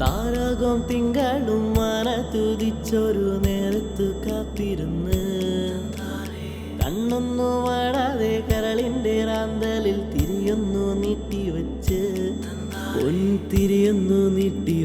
താരകം തിങ്കളും മന തുതിച്ചൊരു നേരത്തു കാത്തിരുന്ന്. കണ്ണൊന്നു വാടാതെ കരളിന്റെ റാന്തലിൽ തിരിയൊന്നു നീട്ടിവെച്ച്. പൊൻ തിരിയൊന്നു നീട്ടിവെച്ച്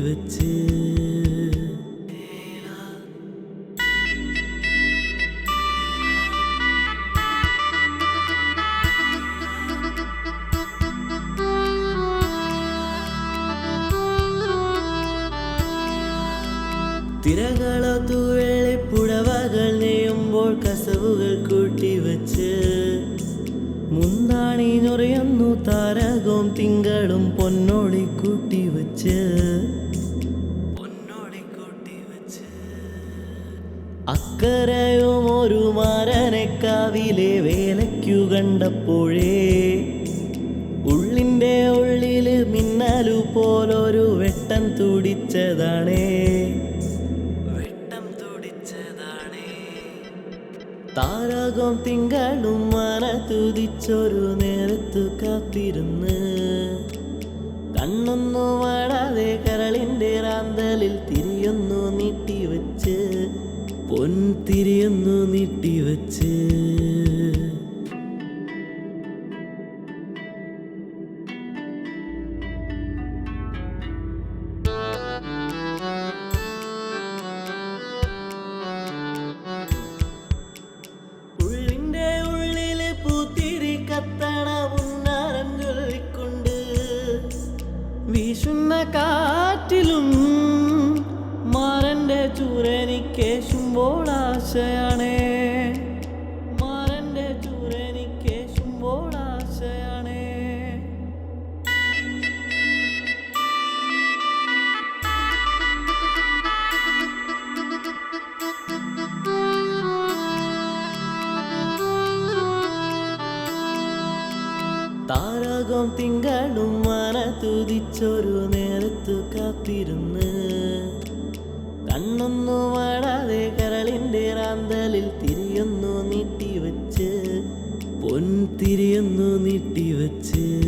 തിരകളോ തൂവെള്ളി പുടവകൾ നെയ്യുമ്പോൾ കസവുകൾ കൂട്ടിവെച്ച് മുന്താണി നുറയുന്നു താരകവും തിങ്കളും പൊന്നോളി കൂട്ടിവെച്ച് അക്കരയും ഒരു മാരനക്കാവിലെ വേലയ്ക്കു കണ്ടപ്പോഴേ ഉള്ളിന്റെ ഉള്ളിൽ മിന്നലു പോലൊരു വെട്ടം തുടിച്ചതാണേ. താരകം തിങ്കളും മന തുതിച്ചൊരു നേരത്തു കാത്തിരുന്ന്. കണ്ണൊന്നു വാടാതെ കരളിന്റെ റാന്തലിൽ തിരിയൊന്നു നീട്ടിവെച്ച് പൊൻ തിരിയൊന്നു നീട്ടിവെച്ച്. കാത്തിരുന്ന്. കണ്ണൊന്നു വാടാതെ കരളിന്റെ റാന്തലിൽ തിരിയൊന്നു നീട്ടിവെച്ച്. പൊൻ തിരിയൊന്നു നീട്ടിവെച്ച്.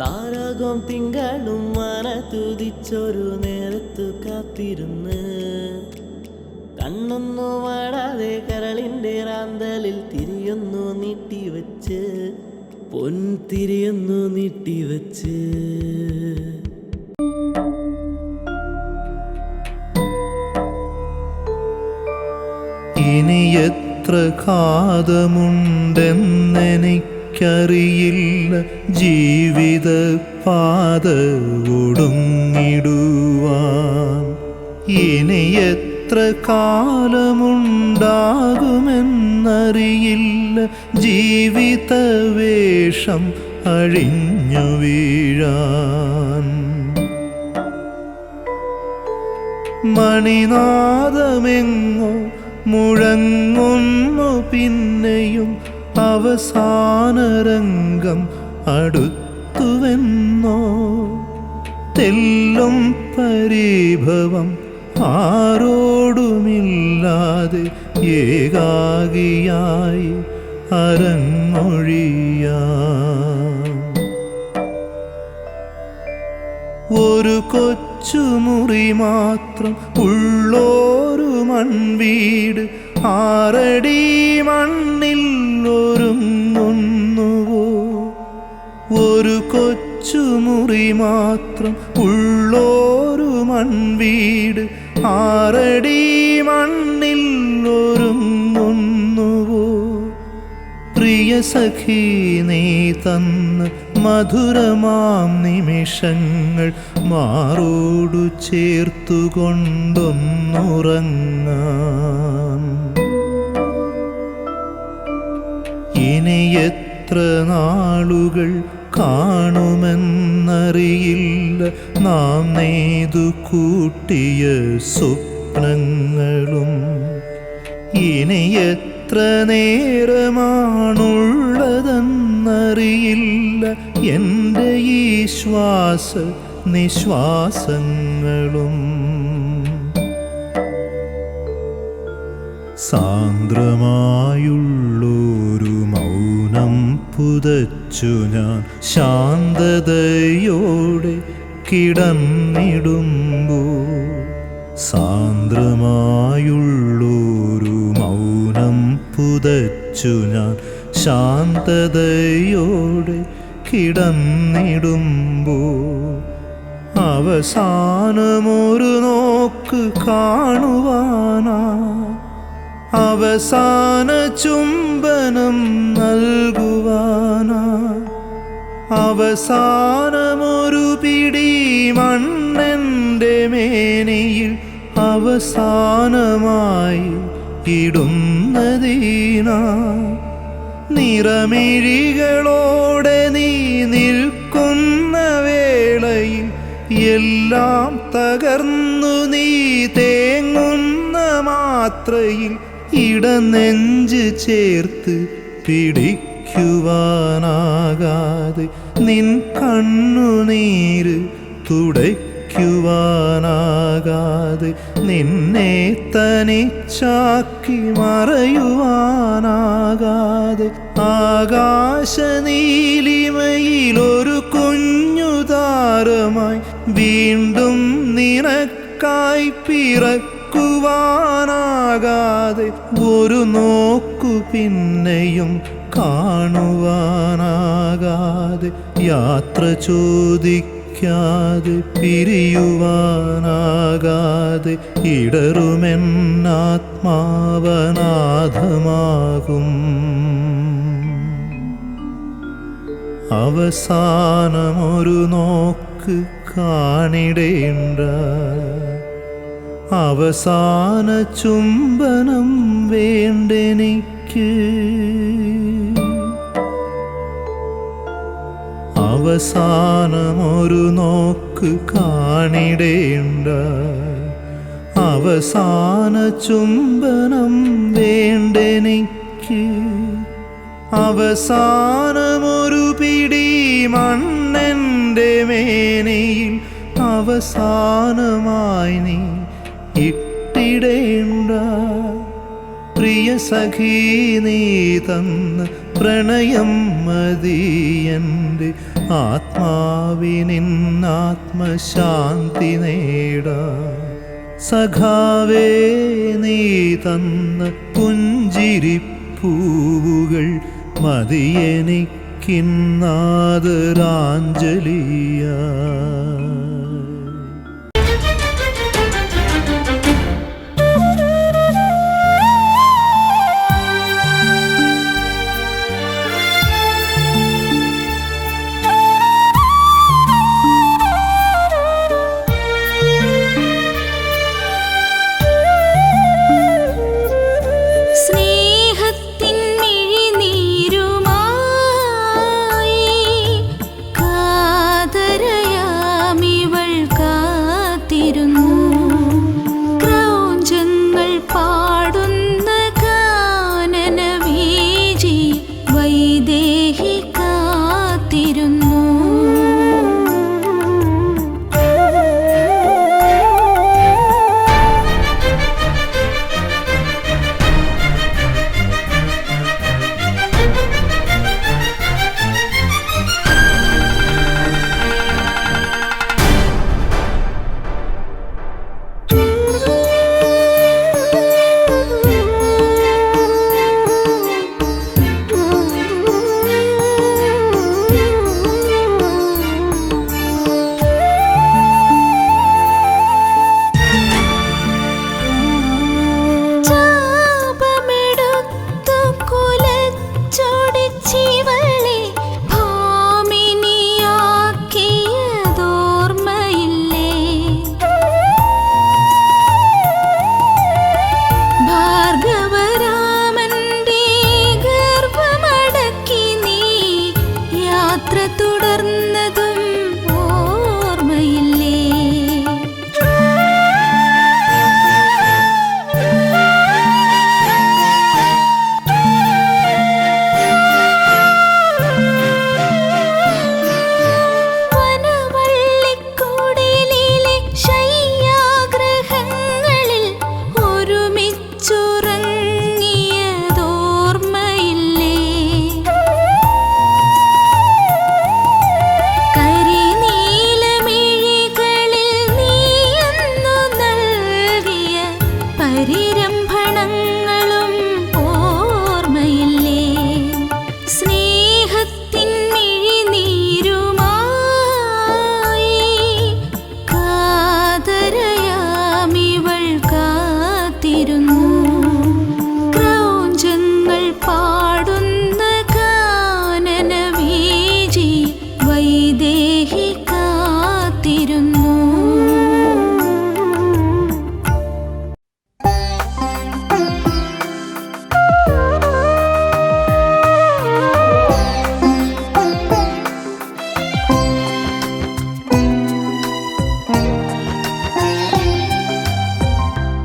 താരകം തിങ്കളും മന തുതിച്ചൊരു നേരത്തു കാത്തിരുന്ന്. കണ്ണൊന്നു വാടാതെ കരളിന്റെ റാന്തലിൽ തിരിയൊന്നു നീട്ടിവെച്ച്. പൊൻ നീട്ടി നീട്ടിവെച്ച്. എത്ര കാതമുണ്ടെന്നെനിക്കറിയില്ല ജീവിത പാത ഒടുങ്ങിടുവാൻ ഇനി എത്ര കാലമുണ്ടാകുമെന്നറിയില്ല. ജീവിത വേഷം അഴിഞ്ഞു വീഴാൻ. മണിനാദമെങ്ങോ മുഴങ്ങുന്നു പിന്നെയും അവസാനരംഗം അടുത്തുവെന്നോ? തെല്ലും പരിഭവം ആരോടുമില്ലാതെ ഏകാഗിയായി അരങ്ങൊഴിയ. ഒരു കൊച്ചുമുറി മാത്രം ഉള്ളോരു മൺവീട്. ആറടി മണ്ണിൽ ഒരുങ്ങുന്നുവോ? ഒരു കൊച്ചുമുറി മാത്രം ഉള്ളോരു മൺവീട്. ആറടി മണ്ണിൽ ഒരുങ്ങുന്നുവോ? പ്രിയ സഖി നീ തന്ന മധുരമാം നിമിഷങ്ങൾ മാറോടു ചേർത്തുകൊണ്ടൊന്നുറങ്ങാം. ഇനി എത്ര നാളുകൾ കാണുമെന്നറിയില്ല. നാം നെയ്തു കൂട്ടിയ സ്വപ്നങ്ങളും ഇനി എത്ര എന്നറിയില്ല എന്റെ ഈ ശ്വാസ നിശ്വാസങ്ങളും. സാന്ദ്രമായുള്ളൊരു മൗനം പുതച്ചു ഞാൻ ശാന്തതയോടെ കിടന്നിടുമ്പോ സാന്ദ്രമായുള്ളൊരു മൗനം പുതച്ചു ഞാൻ ശാന്തതയോടെ കിടന്നിടുമ്പോൾ അവസാനമൊരു നോക്ക് കാണുവാനാ. അവസാന ചുംബനം നൽകുവാനാ. അവസാനമൊരു പിടി മണ്ണെന്റെ മേനയിൽ അവസാനമായി ഇടുന്നതീനാ. നിറമിഴികളോടെ നീ നിൽക്കുന്ന വേളയിൽ എല്ലാം തകർന്നു നീ തേങ്ങുന്ന മാത്രയിൽ ഇടനെഞ്ച് ചേർത്ത് പിടിക്കുവാനാകാതെ നിൻ കണ്ണുനീര് തുടയ്ക്കുവാനാകാതെ നിന്നെ തനിച്ചാക്കി മറയുവാനാകാതെ ആകാശ നീലിമയിലൊരു കുഞ്ഞു വീണ്ടും നിനക്കായി പിറക്കുവാനാകാതെ ഒരു നോക്കു പിന്നെയും കാണുവാനാകാതെ യാത്ര ചോദിക്കാതെ പിരിയുവാനാകാതെ ഇടറുമെന്നാത്മാവനാഥമാകും അവസാനമൊരു നോക്ക് കാണിടേണ്ട. അവസാന ചുംബനം വേണ്ടെനിക്ക്. അവസാനമൊരു നോക്ക് കാണിടേണ്ട. അവസാന ചുംബനം വേണ്ടെനിക്ക്. അവസാനമൊരു പിടി മണ്ണെന്റെ മേനയിൽ അവസാനമായി നീ ഇട്ടിടേണ്ട. പ്രിയ സഖീ നീ തന്ന പ്രണയം മതിയന്റെ ആത്മാവിനാത്മശാന്തി നേടാ. സഖാവേ നീ തന്ന പുഞ്ചിരിപ്പൂവുകൾ മതിയെനിക്കിന്നാദരാഞ്ജലിയ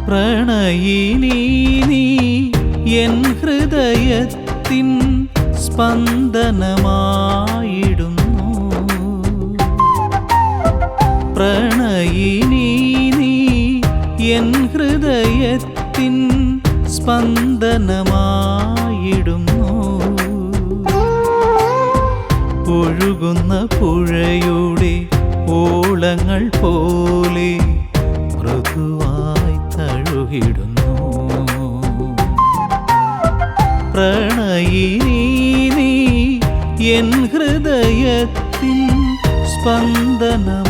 പ്രണയിനി നീ എൻ ഹൃദയത്തിൻ സ്പന്ദനമായിടുന്നു. പ്രണയിനി നീ എൻ ഹൃദയത്തിൻ സ്പന്ദനമായിടുന്നു. ഒഴുകുന്ന പുഴയുടെ ഓളങ്ങൾ പോലെ പ്രണയിനി എൻ ഹൃദയത്തിൻ സ്പന്ദനമായിടുന്നു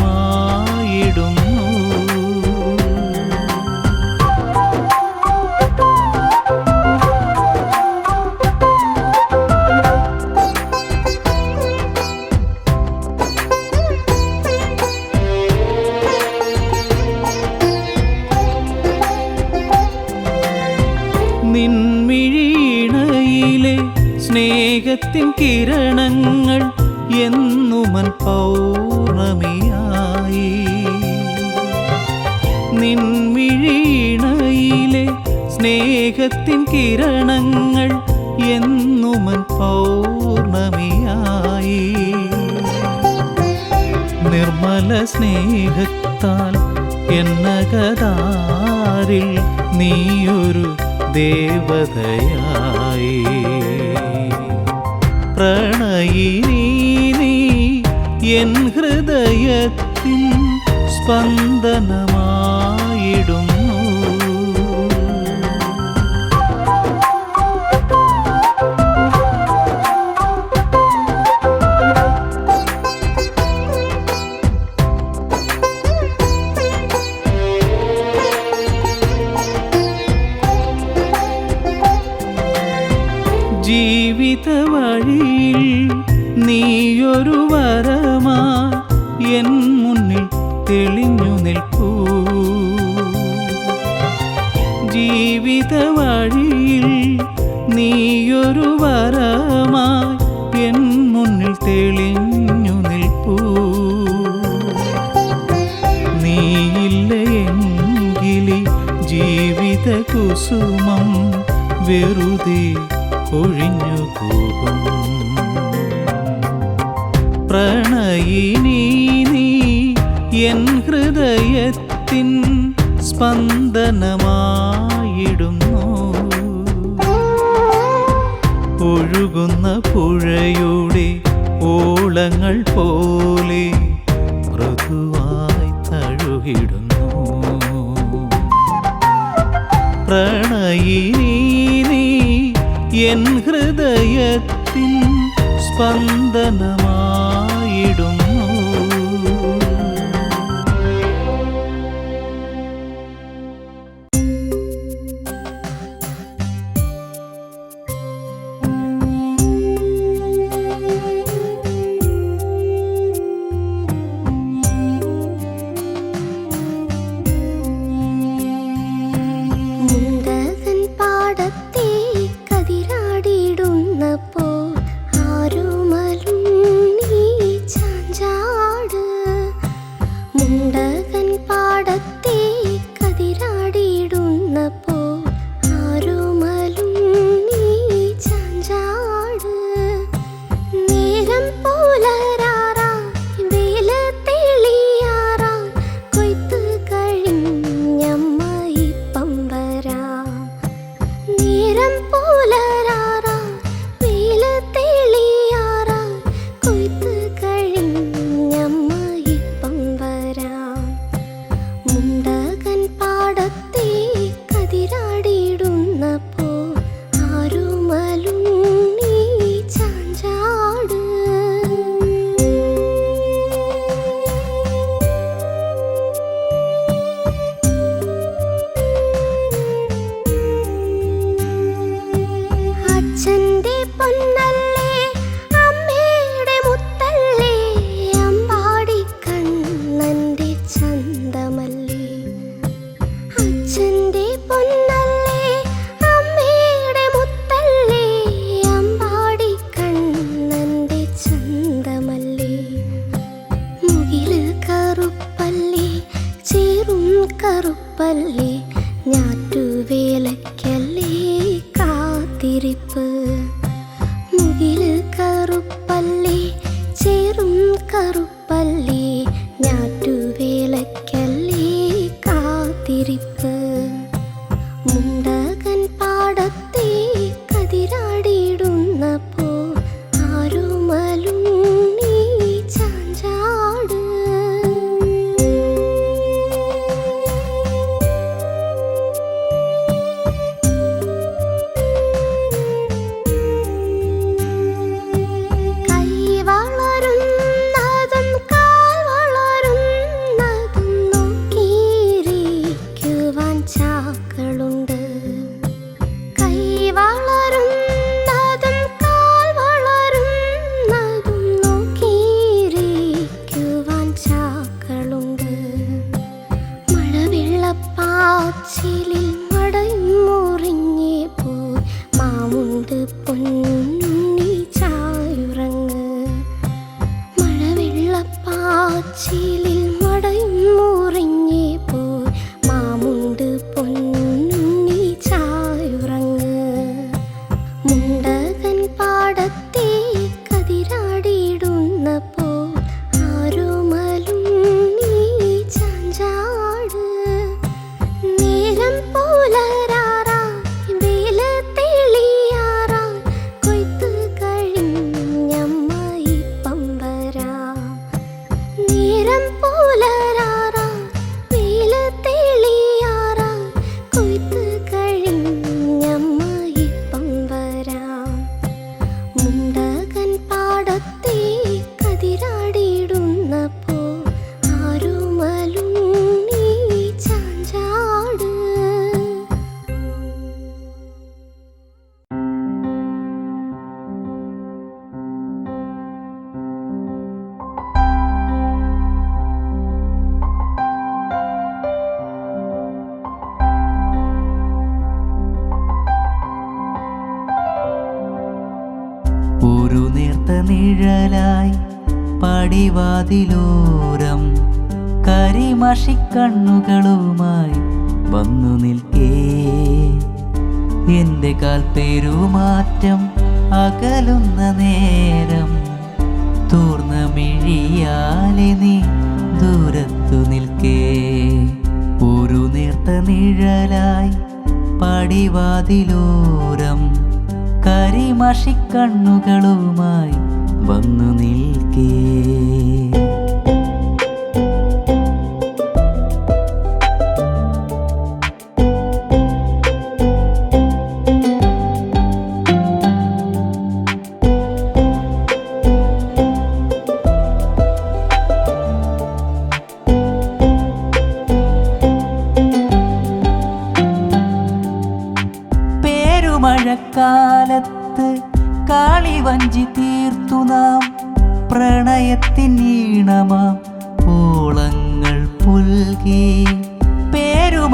ഹൃദയത്തിൻ സ്പന്ദനമായിടുന്നു കുസുമം വെറുതെ ഒഴിഞ്ഞു പോകും. പ്രണയിനി നീ എൻ ഹൃദയത്തിൻ സ്പന്ദനമായിടുന്നു. ഒഴുകുന്ന പുഴയുടെ ഓളങ്ങൾ പോലെ മൃദുവായി തഴുകിടുന്നു. പ്രണയിനി എൻ ഹൃദയത്തിൻ സ്പന്ദനമായിടുന്നു ചാക്കളുണ്ട് മഴവെള്ളപ്പാച്ചിലിൽ മടയും മുറിഞ്ഞേ പടിവാതിലോരം കരിമഷിക്കണ്ണുകളുമായി വന്നു നിൽക്കേ. എന്റെ കാൽപേരുമാറ്റം പെരുമാറ്റം അകലുന്ന നേരം തൂർന്ന മിഴിയാലെ നീ ദൂരത്തു നിൽക്കേ. ഒരു നേർത്ത നിഴലായി പടിവാതിലോരം കരിമഷിക്കണ്ണുകളുമായി വന്നു നിൽക്കേ.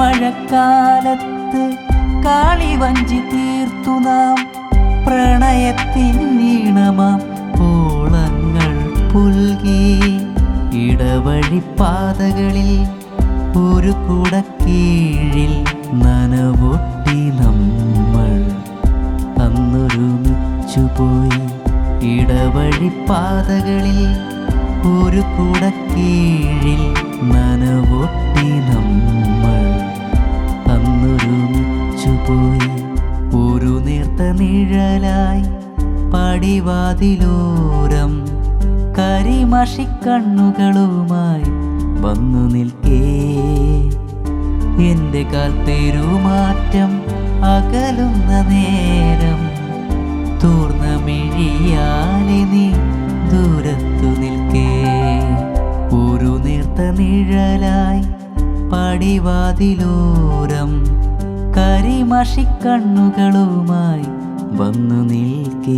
പേരുമഴക്കാലത്ത് കാളിവഞ്ചി തീർത്തു നാം. പ്രണയത്തിൻ നീണമാം ഓളങ്ങൾ പുൽകി. ഇടവഴിപ്പാതകളിൽ ഒരു കുടക്കീഴിൽ നനവൊട്ടി നമ്മൾ അന്നൊരുമിച്ചുപോയി. ഇടവഴിപ്പാതകളിൽ ഒരു കുടക്കീഴിൽ നനവൊട്ടി നമ്മൾ അന്നൊരുമിച്ചുപോയി ഒരു നേർത്ത നിഴലായി പടിവാതിലോരം കരിമഷിക്കണ്ണുകളുമായി വന്നു നിൽക്കേ. എന്റെ കാൽ പെരുമാറ്റം അകലുന്ന നേരം തൂർന്ന മിഴിയാലെ നീ ദൂരത്തു നിൽക്കേ. ഒരു നേർത്ത നിഴലായി പടിവാതിലോരം കരിമഷിക്കണ്ണുകളുമായി വന്നു നിൽക്കേ.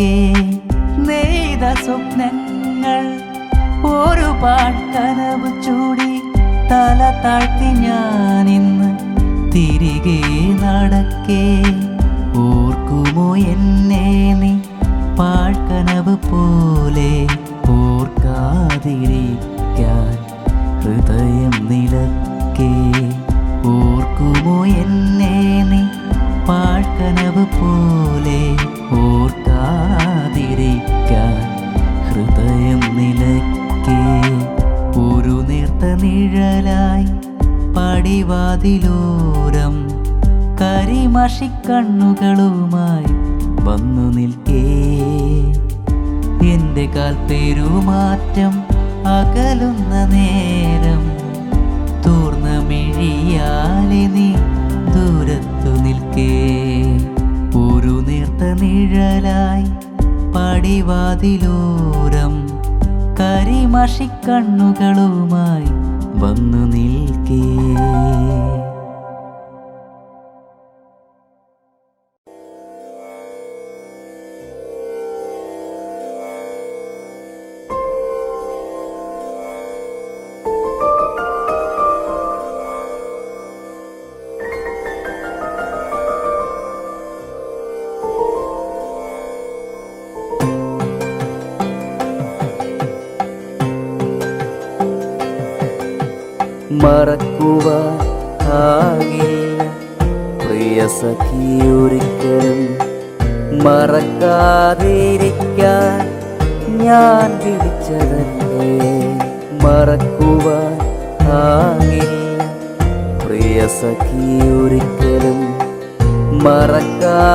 നടക്കേ നെയ്ത സ്വപ്നങ്ങൾ ഒരു പാട്ടനവ് ചൂടി തല താഴ്ത്തി ഞാൻ ഇന്ന് തിരികെ നടക്കേ. ഓർക്കുമോ എന്നെ നീ പാഴ്ക്കനവ് പോലെ? ഓർക്കാതിരിക്കാൻ ഹൃദയം നിലക്കേ. ഓർക്കുമോ എന്നെ നീ പാഴ്ക്കനവ് പോലെ? ഓർക്കാതിരിക്കാൻ നിഴലായി കരിമഷി കരിമഷിക്കണ്ണുകളുമായി വന്നു നിൽക്കേ. എന്റെ കാൽ പെരുമാറ്റം അകലുന്ന നേരം തൂർന്ന മിഴിയാലെ നീ ദൂരത്തു നിൽക്കേ. ഒരു നേർത്ത നിഴലായി കരിമഷി കരിമഷിക്കണ്ണുകളുമായി വന്നു നിൽക്കേ. മറക്കാതിരിക്കാൻ ഞാൻ വിളിച്ചതല്ലേ? മറക്കുവാൻ പ്രിയ സഖിയൊരിക്കലും മറക്കാതിരിക്കാൻ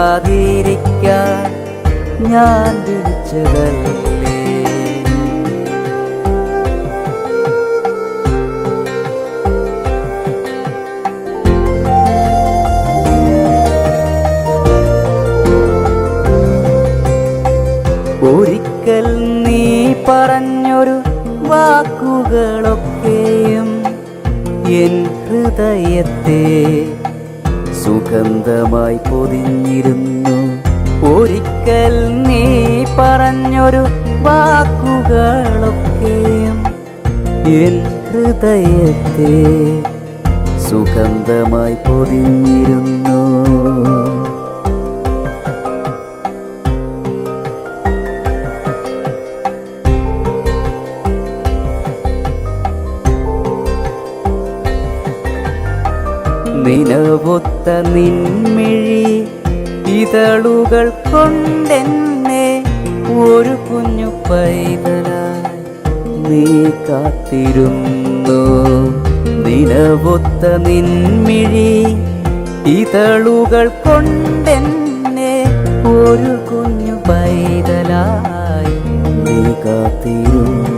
ഞാൻ വിളിച്ചതല്ലേ? ഹൃദയത്തെ സുഗന്ധമായി പൊതിഞ്ഞിരുന്നു. ഒരിക്കൽ നീ പറഞ്ഞൊരു വാക്കുകളൊക്കെയും എൻ ഹൃദയത്തെ സുഗന്ധമായി പൊതിഞ്ഞിരുന്നു. നിലവൊത്ത നിൻമിഴി ഇതളുകൾ കൊണ്ടെന്നെ ഒരു കുഞ്ഞു പൈതലായി നീ കാത്തിരുന്നു. നിലവൊത്ത നിൻമിഴി ഇതളുകൾ കൊണ്ടെന്നെ ഒരു കുഞ്ഞു പൈതലായി നീ കാത്തിരുന്നു.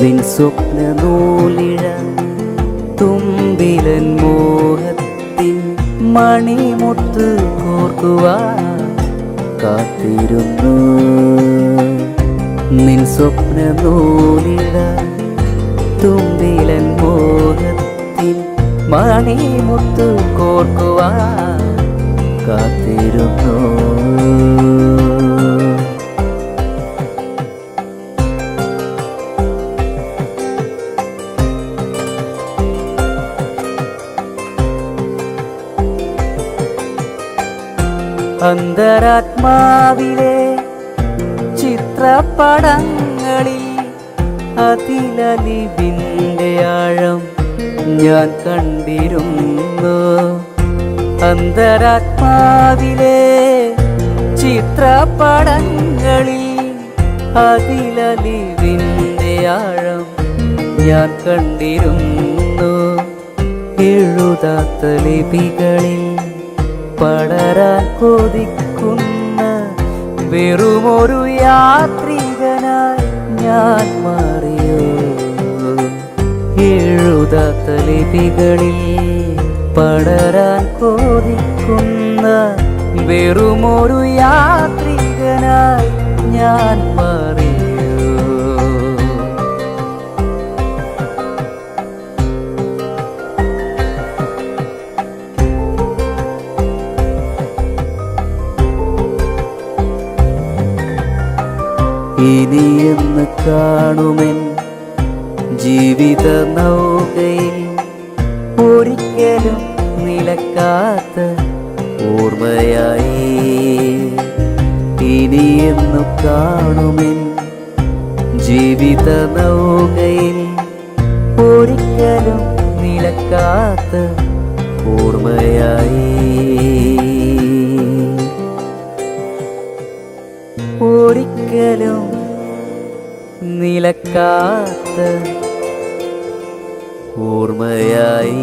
നിൻ സ്വപ്ന നൂലിഴ തുമ്പിലൻ മോഹത്തിൻ മണിമുത്ത് കോർക്കുവാൻ കാത്തിരുന്നു. നിൻ സ്വപ്ന നൂലിഴ തുമ്പിലൻ മോഹത്തിൻ മണിമുത്ത് കോർക്കുവാൻ കാത്തിരുന്നു. അന്തരാത്മാവിലെ ചിത്രപടങ്ങളിൽ അതിലലിവിന്റെ ആഴം ഞാൻ കണ്ടിരുന്നു. അന്തരാത്മാവിലെ ചിത്രപടങ്ങളിൽ അതിലലിവിന്റെ ആഴം ഞാൻ കണ്ടിരുന്നു. എഴുതാത്ത ലിപികളിൽ പടരാൻ കൊതിക്കുന്ന വെറുമൊരു യാത്രികനായി ഞാൻ മാറിയോ? എഴുതാത്ത ലിപികളിൽ പടരാൻ കൊതിക്കുന്ന വെറുമൊരു യാത്രികനായി ഞാൻ മാറിയോ? ഇനിയെന്ന് കാണുമെൻ ജീവിത നൗകയിൽ ഒരിക്കലും നിലക്കാത്ത ഓർമ്മയായി. ഇനിയെന്നു കാണുമെൻ ജീവിത നൗകയിൽ ഒരിക്കലും നിലക്കാത്ത ഓർമ്മയായി. ഒരിക്കലും നിലക്കാത്ത. ഓർമ്മയായി